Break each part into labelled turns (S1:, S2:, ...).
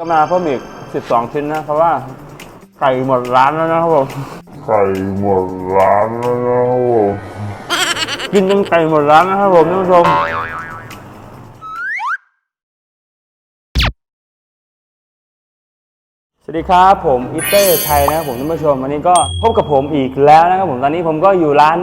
S1: ก็มาเพิ่มอีก 12 ชิ้นนะ เพราะว่าไก่หมดร้านแล้วนะครับผม
S2: ไก่หมดร้านแล้วนะครับผม
S1: กินจนไก่หมดร้านนะครับผมท่านผู้ชมสวัสดีครับผมอิเตอร์ชัยนะครับผมท่านผู้ชมวันนี้ก็พบกับผมอีกแล้วนะครับผมตอนนี้ผมก็อยู่ร้าน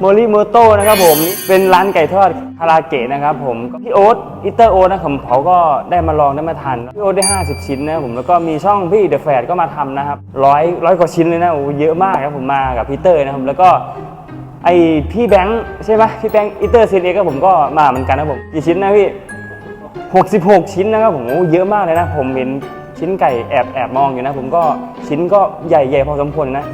S1: โมริโมโต้นะครับผมเป็นร้านไก่ทอดคาราเกะนะครับผมพี่โอ๊ตอิเตอร์โอ๊ตนะครับเขาก็ได้มาลองได้มาทานพี่โอ๊ตได้ 50 ชิ้นนะครับผมแล้วก็มีช่องพี่เดอะแฟดก็มาทำนะครับร้อยร้อยกว่าชิ้นเลยนะโอ้เยอะมากครับผมมากับพีเตอร์นะครับแล้วก็ไอพี่แบงค์ใช่ไหมพี่แบงค์อิเตอร์ซีเอก็ผมก็มาเหมือนกันนะผมกี่ชิ้นนะพี่66 ชิ้นนะครับผมโอ้เยอะมากเลยนะ ผมเห็นชิ้นไก่แอบแอบมองอยู่นะ ผมก็ชิ้นก็ใหญ่ใหญ่พอสมควรนะ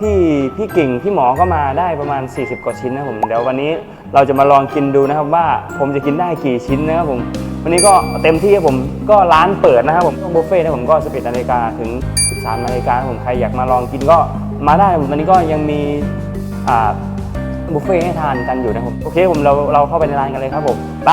S1: พี่พี่เก่งพี่หมอก็มาได้ประมาณ 40 กว่าชิ้นนะผมเดี๋ยววันนี้เราจะมาลองกินดูนะครับว่าผมจะกินได้กี่ชิ้นนะครับผมวันนี้ก็เต็มที่ครับผมก็ร้านเปิดนะครับผมบุฟเฟ่ต์นะผมก็11นาฬิกาถึง 13นาฬิกาผมใครอยากมาลองกินก็มาได้ผมวันนี้ก็ยังมีบุฟเฟ่ต์ให้ทานกันอยู่นะครับโอเคผมเราเราเข้าไปในร้านกันเลยครับผมไป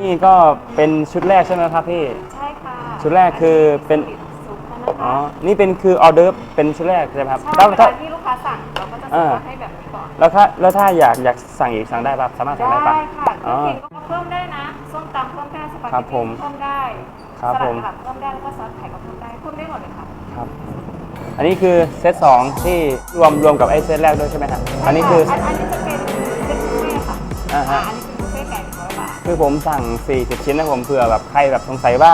S1: นี่ก็เป็นชุดแรกใช่ไหมครับพี่
S3: ใช่ค่ะ
S1: ชุดแรกคือเป็น
S3: ซุปนะคะ
S1: อ๋อนี่เป็นคือออเดอร์เป็นชุดแรกใช่ไหมครับ
S3: ใช่
S1: แล้ว
S3: เว
S1: ถ้า
S3: ลาที่ลูกค้าสั่งเราก็จะ
S1: อ่า
S3: สั่งให้แบบนี้ก่อน
S1: แล้วถ้าแล้วถ้าอยากอยากสั่งอีกสั่งได้ปะสามารถสั่ง
S3: ได้
S1: ได้ปะ
S3: ค่ะ
S1: อ๋อ
S3: เค็มก็เพิ่มได้นะส้มตำเพิ่มได้สปาเก
S1: ครั
S3: ต
S1: บผม
S3: ตี้เพิ่มได้
S1: ครับ
S3: สลั
S1: ผ
S3: ด
S1: ม
S3: ผักเพิ่มได้แล้วก็ซอสไข่ก็เพิ่มได้เพิ่มได้หมดเลยค่ะ
S1: ครับ อันนี้คือเซตสองที่รวมรวมกับไอ้เซตแรกด้วยใช่ไหมครับอันนี้คือ
S3: อันอันนี้จะเป็นเซ็ตบุฟเฟ่ต์ค่ะ
S1: อ่าฮะ
S3: อันนี้เป็น
S1: คือผมสั่ง 40 ชิ้นนะผมเผื่อแบบใครแบบสงสัยว่า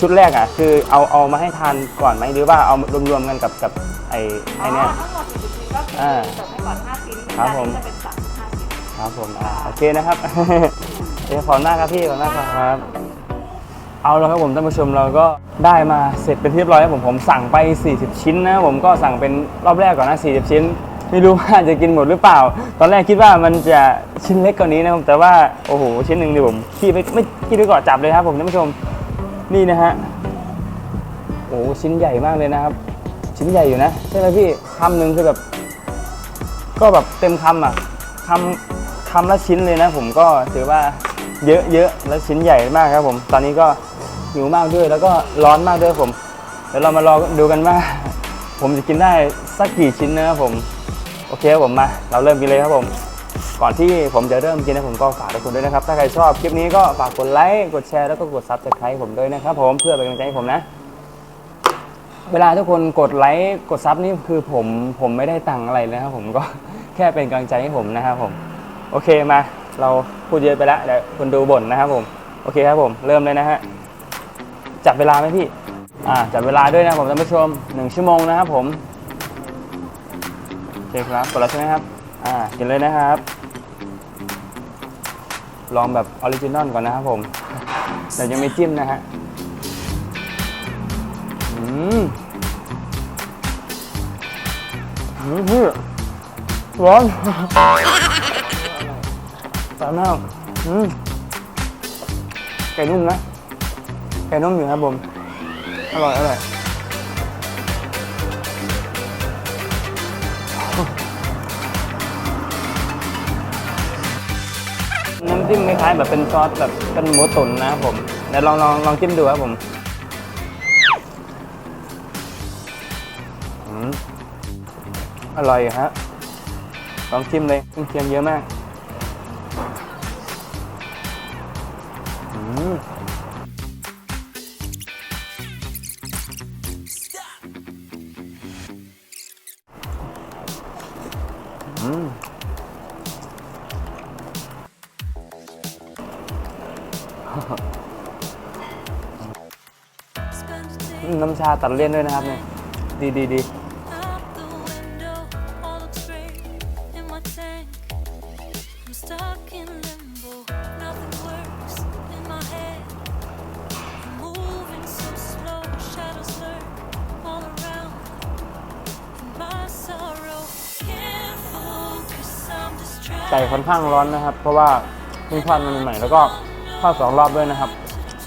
S1: ชุดแรกอะคือเอาเอามาให้ทานก่อนไหมหรือว่าเอารวมๆกันกับกับไอ้ไอ้เนี่ย
S3: อ๋อทั้งหมด40ชิ้นก็คือ
S1: อ่า
S3: เสิร์ฟให้ก่อน5ชิ้น
S1: ครับผม
S3: จานนี้จะเป็น35ชิ้น
S1: ครับผมอ่าโอเคนะครับเดี๋ยวขอบคุณมากครับพี่ขอบคุณมากครับ เอาแล้วครับผมท่านผู้ชมเราก็ได้มาเสร็จเป็นที่เรียบร้อยแล้วผมผมสั่งไป 40 ชิ้นนะผมก็สั่งเป็นรอบแรกก่อนนะ40 ชิ้น ไม่รู้ว่าจะกินหมดหรือเปล่า ตอนแรกคิดว่ามันจะชิ้นเล็กกว่านี้นะครับแต่ว่าโอ้โหชิ้นหนึ่งดิผมขี้ไม่ไม่ขี้ไปก่อนจับเลยครับผมท่านผู้ชมนี่นะฮะโอ้โหชิ้นใหญ่มากเลยนะครับ ชิ้นใหญ่อยู่นะใช่ไหมพี่คำหนึ่งคือแบบ ก็แบบเต็มคำอะคำคำละชิ้นเลยนะ ผมก็ถือว่าเยอะเยอะแล้วชิ้นใหญ่มากครับ ผม ตอนนี้ก็หิวมากด้วยแล้วก็ร้อนมากด้วยผมเดี๋ยวเรามารอดูกันว่า ผมจะกินได้สักกี่ชิ้นนะครับผม โอเคครับผมมา เราเริ่มกินเลยครับผม ก่อนที่ผมจะเริ่มกินนะผมก็ฝากทุกคนด้วยนะครับ ถ้าใครชอบคลิปนี้ก็ฝากกดไลค์กดแชร์แล้วก็กดซับสไครต์ผมด้วยนะครับผมเพื่อเป็นกำลังใจให้ผมนะ เวลาทุกคนกดไลค์กดซับนี่คือผมผมไม่ได้ตังค์อะไรเลยนะครับผมก็แค่เป็นกำลังใจให้ผมนะครับผมโอเคมา เราพูดเยอะไปแล้วเดี๋ยวคนดูบ่นนะครับผมโอเคครับผมเริ่มเลยนะฮะจับเวลาไหมพี่อ่าจับเวลาด้วยนะผมท่านผู้ชมหนึ่งชั่วโมงนะครับผม เคครับกดแล้วใช่ไหมครับ อ่ากินเลยนะครับ ลองแบบออริจินอลก่อนนะครับผมเดี๋ยวยังไม่จิ้มนะฮะ อืมอืมพี่ร้อนสามากอืมไก่นุ่มนะ ไก่นุ่มอยู่ครับผม อร่อย อร่อย น้ำจิ้มคล้ายๆแบบเป็นซอสแบบเป็นหมูตุ๋นนะครับผมเดี๋ยวลองลองลองจิ้มดูครับผมอืมอร่อยฮะลองชิมเลยเครื่องเคียงเยอะมากอืมอืม ชาตัดเลี่ยนด้วยนะครับเนี่ยดีดีดีไก่ค่อนข้างร้อนนะครับ เพราะว่าเพิ่งทอดมันใหม่แล้วก็ทอดสองรอบด้วยนะครับ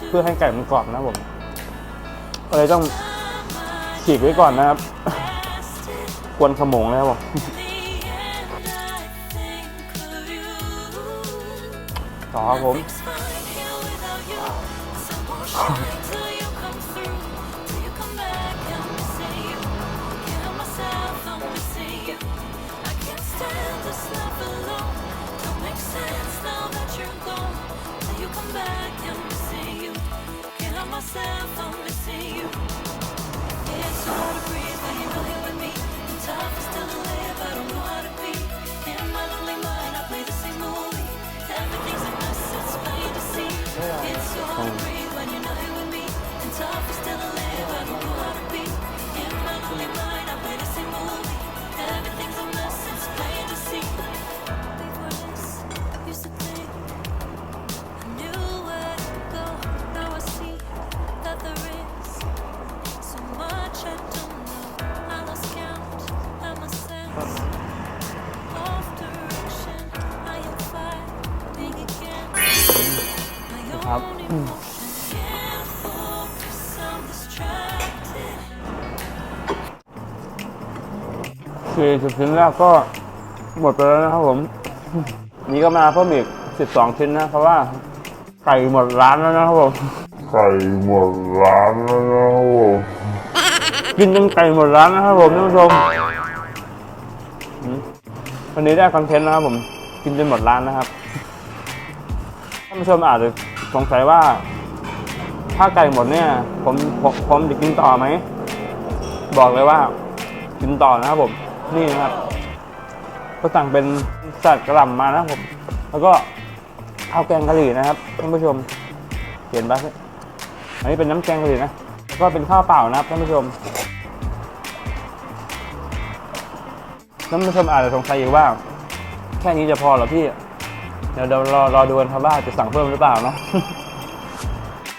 S1: เพื่อให้ไก่มันกรอบนะผม ก็เลยต้องฉีกไว้ก่อนนะครับกวนขโมงเลยครับผม
S4: In the end, I think of you.
S1: ต่อครับผม
S4: myself, I'm missing you.
S1: คือสิบชิ้นแรกก็หมดไปแล้วนะครับผม นี่ก็มาเพิ่มอีก12ชิ้นนะ เพราะว่าไก่หมดร้านแล้วนะครับผม
S2: ไก่หมดร้านแล้วนะครับผม
S1: กินจนไก่หมดร้านนะครับผมท่านผู้ชมอืมวันนี้ได้คอนเทนต์นะครับผม กินจนหมดร้านนะครับท่านผู้ชมอาจจะสงสัยว่า ถ้าไก่หมดเนี่ย ผมผมผมจะกินต่อไหม บอกเลยว่า กินต่อนะครับผม นี่นะครับ ก็สั่งเป็นสัตว์กระหล่ำมานะผม แล้วก็ข้าวแกงกะหรี่นะครับท่านผู้ชม เห็นปะอันนี้เป็นน้ำแกงกะหรี่นะแล้วก็เป็นข้าวเปล่านะครับท่านผู้ชมท่านผู้ชมอาจจะสงสัยอยู่ว่า แค่นี้จะพอเหรอพี่ เดี๋ยวเรอรอดูกันครับว่าจะสั่งเพิ่มหรือเปล่านะ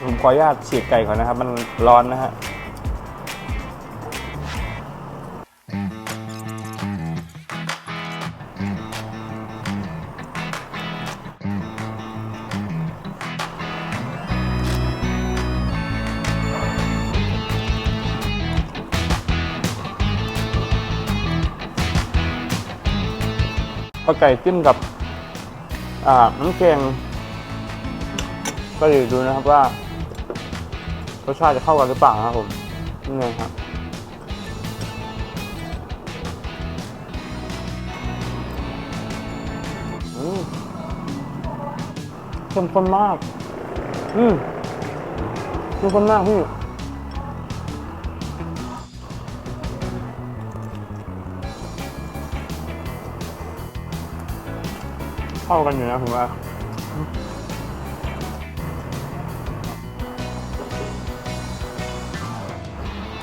S1: ผมขออนุญาตฉีกไก่ก่อนนะครับ มันร้อนนะฮะ พอไก่จิ้มกับน้ำแกงก็เดี๋ยวดูนะครับว่ารสชาติจะเข้ากันหรือเปล่านะครับผมนี่ไงครับเข้มข้นมาก อืมเข้มข้นมากพี่ เข้ากันอยู่นะผมว่า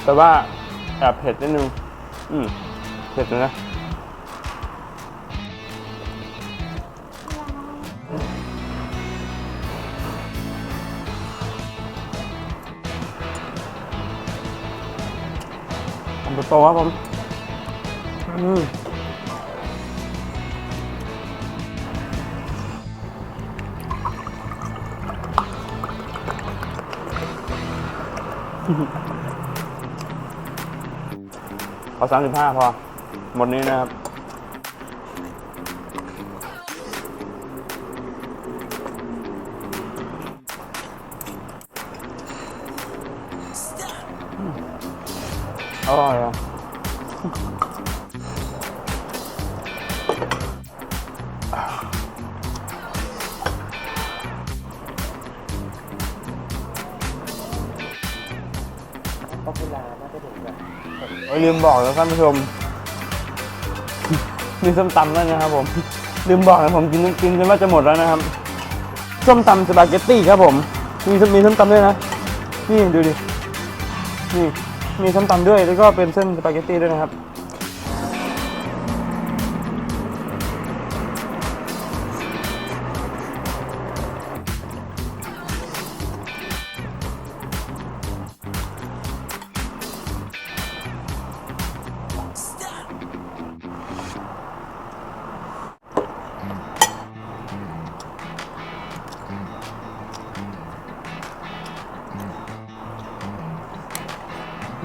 S1: แต่ว่าแอบเผ็ดนิดนึง อืมเผ็ดนะทำโตๆครับผม อืม เอาสามสิบห้าพอ หมดนี้นะครับ อร่อยอะ ลืมบอกแล้วท่านผู้ชม มีส้มตำด้วยนะครับผม ลืมบอกนะผมกินกินจนว่าจะหมดแล้วนะครับ ส้มตำสปาเกตตี้ครับผม มีมีส้มตำด้วยนะ นี่ดูดิ นี่มีส้มตำด้วยแล้วก็เป็นเส้นสปาเกตตี้ด้วยนะครับ เด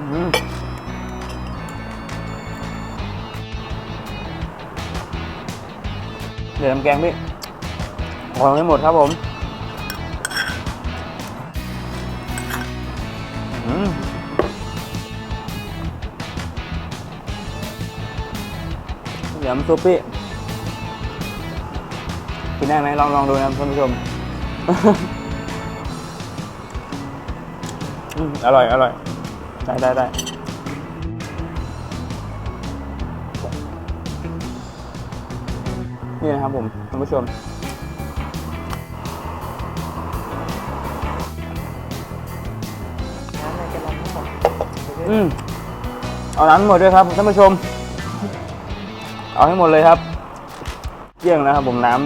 S1: ี๋ยวน้ำแกงพี่ขอให้หมดครับผมเดี๋ยวน้ำซุปพี่กินได้ไหมลองลองดูนะครับท่านผู้ชม อร่อย อร่อย ได้ได้ได้นี่นะครับผมท่านผู้ชมอืมเอาน้ำหมดด้วยครับท่านผู้ชม เอาให้หมดเลยครับเกลี้ยงนะครับผมน้ำ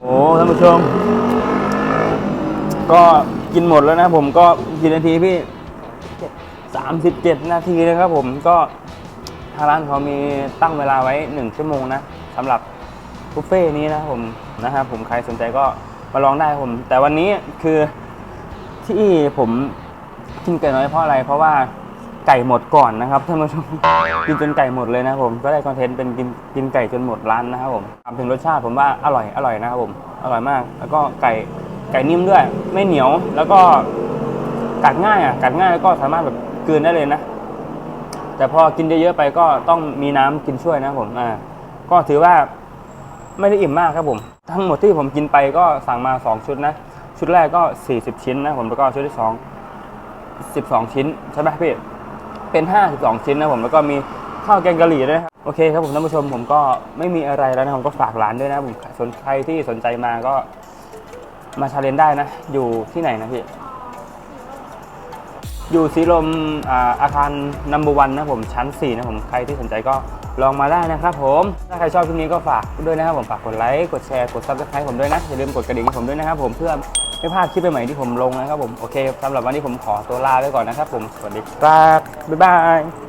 S1: โอ้ท่านผู้ชม ก็ กินหมดแล้วนะผมก็กี่นาทีพี่สามสิบเจ็ดนาทีนะครับผมก็ทางร้านเขามีตั้งเวลาไว้หนึ่งชั่วโมงนะสำหรับบุฟเฟ่นี้นะผมนะครับผมใครสนใจก็มาลองได้ผม แต่วันนี้คือที่ผมกินไก่น้อยเพราะอะไร เพราะว่าไก่หมดก่อนนะครับท่านผู้ชมกินจนไก่หมดเลยนะผมก็ได้คอนเทนต์เป็นกินกินไก่จนหมดร้านนะครับผมถามถึงรสชาติผมว่าอร่อยอร่อยนะครับผมอร่อยมาก แล้วก็ไก่ ไก่นิ่มด้วย ไม่เหนียวแล้วก็กัดง่ายอะกัดง่ายแล้วก็สามารถแบบกืนได้เลยนะ แต่พอกินเยอะๆไปก็ต้องมีน้ำกินช่วยนะผมอ่าก็ถือว่าไม่ได้อิ่มมากครับผม ทั้งหมดที่ผมกินไปก็สั่งมา 2 ชุดนะ ชุดแรกก็ 40 ชิ้นนะผมแล้วก็ชุดที่ 2 12 ชิ้นใช่ไหมพี่เป็น52ชิ้นนะผมแล้วก็มีข้าวแกงกะหรี่ด้วยครับโอเคครับผมท่านผู้ชมผมก็ไม่มีอะไรแล้วนะผมก็ฝากร้านด้วยนะผมสนใครที่สนใจมาก็ มาชาเลนได้นะ อยู่ที่ไหนนะพี่ อยู่สีลมอาอาคารนัมเบอร์วันนะผมชั้น 4 นะผมใครที่สนใจก็ลองมาได้นะครับผม ถ้าใครชอบคลิปนี้ก็ฝากด้วยนะครับผมฝากกดไลค์กดแชร์กดซับสไครต์ผมด้วยนะ อย่าลืมกดกระดิ่งให้ผมด้วยนะครับผมเพื่อไม่พลาดคลิปใหม่ๆที่ผมลงนะครับผมโอเคสำหรับวันนี้ผมขอตัวลาไปก่อนนะครับผมสวัสดีครับบ๊ายบาย